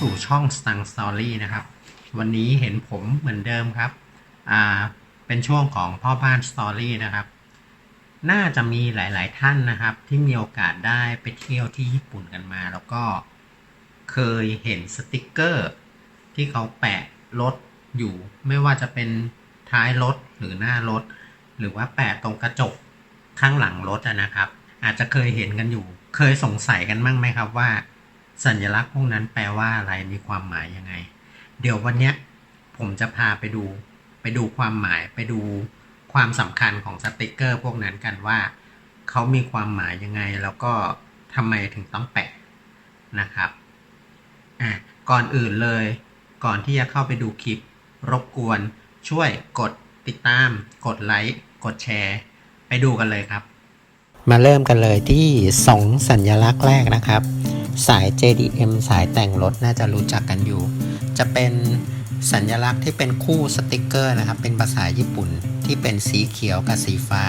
สู่ช่อง Stang Story นะครับ วันนี้เห็นผมเหมือนเดิมครับ อ่า เป็นช่วงของพ่อบ้าน Story นะครับ น่าจะมีหลาย ๆ ท่านนะครับ ที่มีโอกาสได้ไปเที่ยวที่ญี่ปุ่นกันมา แล้วก็เคยเห็นสติกเกอร์ ที่เขาแปะรถอยู่ ไม่ว่าจะเป็นท้ายรถหรือหน้ารถ หรือว่าแปะตรงกระจกข้างหลังรถนะครับ อาจจะเคยเห็นกันอยู่ เคยสงสัยกันบ้างไหมครับว่า สัญลักษณ์พวกนั้นแปลว่าอะไรมีความหมายยังไง เดี๋ยววันเนี้ยผมจะพาไปดู ไปดูความหมายไปดูความสำคัญของสติกเกอร์ พวกนั้นกันว่าเขามีความหมายยังไง แล้วก็ทำไมถึงต้องแปะนะครับอะก่อนอื่นเลย ก่อนที่จะเข้าไปดูคลิป รบกวนช่วยกดติดตาม กดไลค์กดแชร์ ไปดูกันเลยครับ มาเริ่มกันเลยที่ 2 สัญลักษณ์แรกนะครับ สาย JDM สายแต่งรถน่าจะรู้จักกันอยู่ จะเป็นสัญลักษณ์ที่เป็นคู่สติกเกอร์นะครับ เป็นภาษาญี่ปุ่นที่เป็นสีเขียวกับสีฟ้า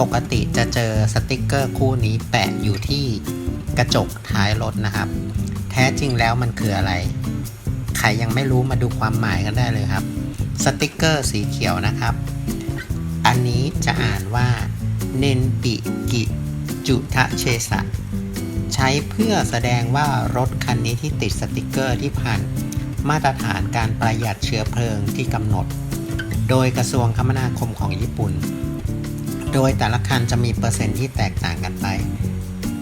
ปกติจะเจอสติกเกอร์คู่นี้แปะอยู่ที่กระจกท้ายรถนะครับ แท้จริงแล้วมันคืออะไร ใครยังไม่รู้มาดูความหมายกันได้เลยครับ สติกเกอร์สีเขียวนะครับ อันนี้จะอ่านว่าเนนปิกิจุทะเชสะ ช้เพื่อแสดงว่ารถคันนี้ที่ติดสติกเกอร์ที่ผ่านมาตรฐานการประหยัดเชื้อเพลิงที่กำหนด โดยกระทรวงคมนาคมของญี่ปุ่น โดยแต่ละคันจะมีเปอร์เซ็นต์ที่แตกต่างกันไป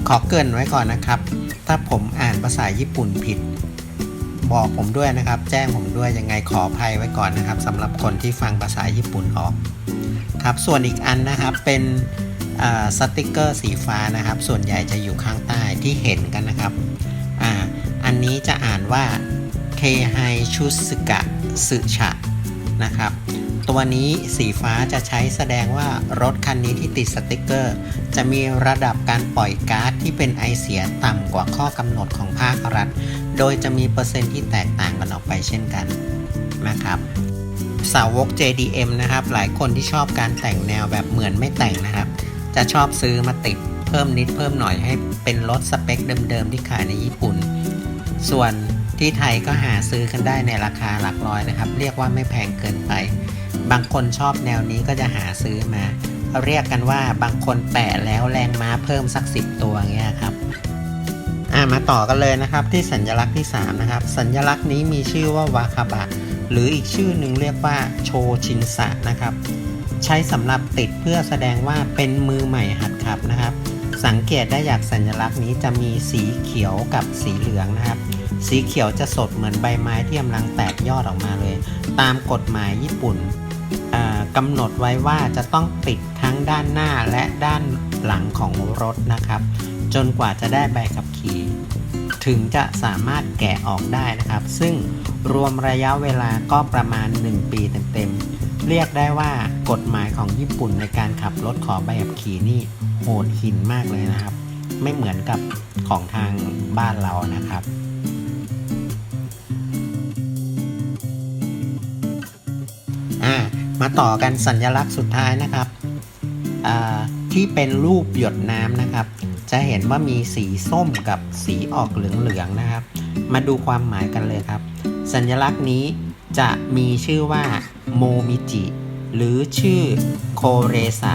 ขอเกินไว้ก่อนนะครับ ถ้าผมอ่านภาษาญี่ปุ่นผิด บอกผมด้วยนะครับ แจ้งผมด้วยยังไงขออภัยไว้ก่อนนะครับสำหรับคนที่ฟังภาษาญี่ปุ่นออก ครับส่วนอีกอันนะครับเป็น สติกเกอร์สีฟ้านะครับ ส่วนใหญ่จะอยู่ข้างใต้ที่เห็นกันนะครับออันนี้จะอ่านว่าเคไฮชุสกะสึชะนะครับ ตัวนี้สีฟ้าจะใช้แสดงว่ารถคันนี้ที่ติดสติกเกอร์ จะมีระดับการปล่อยก๊าซที่เป็นไอเสียต่ำกว่าข้อกำหนดของภาครัฐ โดยจะมีเปอร์เซ็นต์ที่แตกต่างกันออกไปเช่นกันนะครับสาวก JDM นะครับ หลายคนที่ชอบการแต่งแนวแบบเหมือนไม่แต่งนะครับ จะชอบซื้อมาติดเพิ่มนิดเพิ่มหน่อยให้เป็นรถสเปคเดิมๆที่ขายในญี่ปุ่น ส่วนที่ไทยก็หาซื้อกันได้ในราคาหลักร้อยนะครับ เรียกว่าไม่แพงเกินไป บางคนชอบแนวนี้ก็จะหาซื้อมาเรียกกันว่าบางคนแปะแล้วแรงม้าเพิ่มสักสิบตัวเงี้ยครับอ่ามาต่อกันเลยนะครับที่สัญลักษณ์ที่ 3 นะครับ สัญลักษณ์นี้มีชื่อว่าวาคาบะหรืออีกชื่อหนึ่งเรียกว่าโชชินสะนะครับ ใช้สำหรับติดเพื่อแสดงว่าเป็นมือใหม่หัดขับนะครับ สังเกตได้จากสัญลักษณ์นี้จะมีสีเขียวกับสีเหลืองนะครับ สีเขียวจะสดเหมือนใบไม้ที่กำลังแตกยอดออกมาเลย ตามกฎหมายญี่ปุ่นกำหนดไว้ว่าจะต้องติดทั้งด้านหน้าและด้านหลังของรถนะครับ จนกว่าจะได้ใบขับขี่ถึงจะสามารถแกะออกได้นะครับ ซึ่งรวมระยะเวลาก็ประมาณ 1 ปีเต็มๆ เรียกได้ว่ากฎหมายของญี่ปุ่นในการขับรถขอใบขับขี่นี่โหดหินมากเลยนะครับ ไม่เหมือนกับของทางบ้านเรานะครับมาต่อกันสัญลักษณ์สุดท้ายนะครับ ที่เป็นรูปหยดน้ำนะครับ จะเห็นว่ามีสีส้มกับสีออกเหลืองๆนะครับ มาดูความหมายกันเลยครับ สัญลักษณ์นี้ จะมีชื่อว่าโมมิจิ หรือชื่อโคเรซะ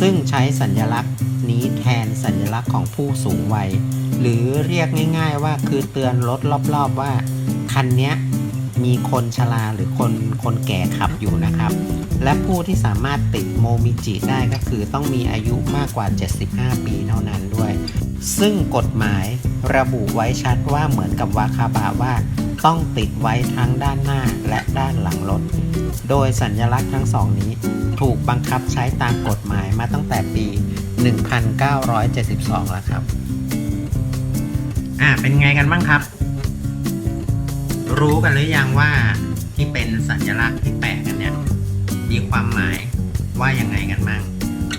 ซึ่งใช้สัญลักษณ์นี้แทนสัญลักษณ์ของผู้สูงวัย หรือเรียกง่าย ๆ ว่าคือเตือนรถรอบๆว่า คันนี้มีคนชราหรือคนคนแก่ขับอยู่นะครับ และผู้ที่สามารถติดโมมิจิได้ก็คือต้องมีอายุมากกว่า 75 ปีเท่านั้นด้วย ซึ่งกฎหมายระบุไว้ชัดว่าเหมือนกับวาคาบาว่า ต้องติดไว้ทั้งด้านหน้าและด้านหลังรถ โดยสัญลักษณ์ทั้งสองนี้ ถูกบังคับใช้ตามกฎหมายมาตั้งแต่ปี 1972 แล้วครับ อ่า เป็นไงกันบ้างครับ รู้กันหรือยังว่าที่เป็นสัญลักษณ์ที่แปะกันเนี่ย มีความหมายว่ายังไงกันบ้าง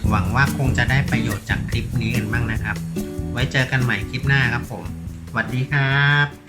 หวังว่าคงจะได้ประโยชน์จากคลิปนี้กันบ้างนะครับ ไว้เจอกันใหม่คลิปหน้าครับผมสวัสดีครับ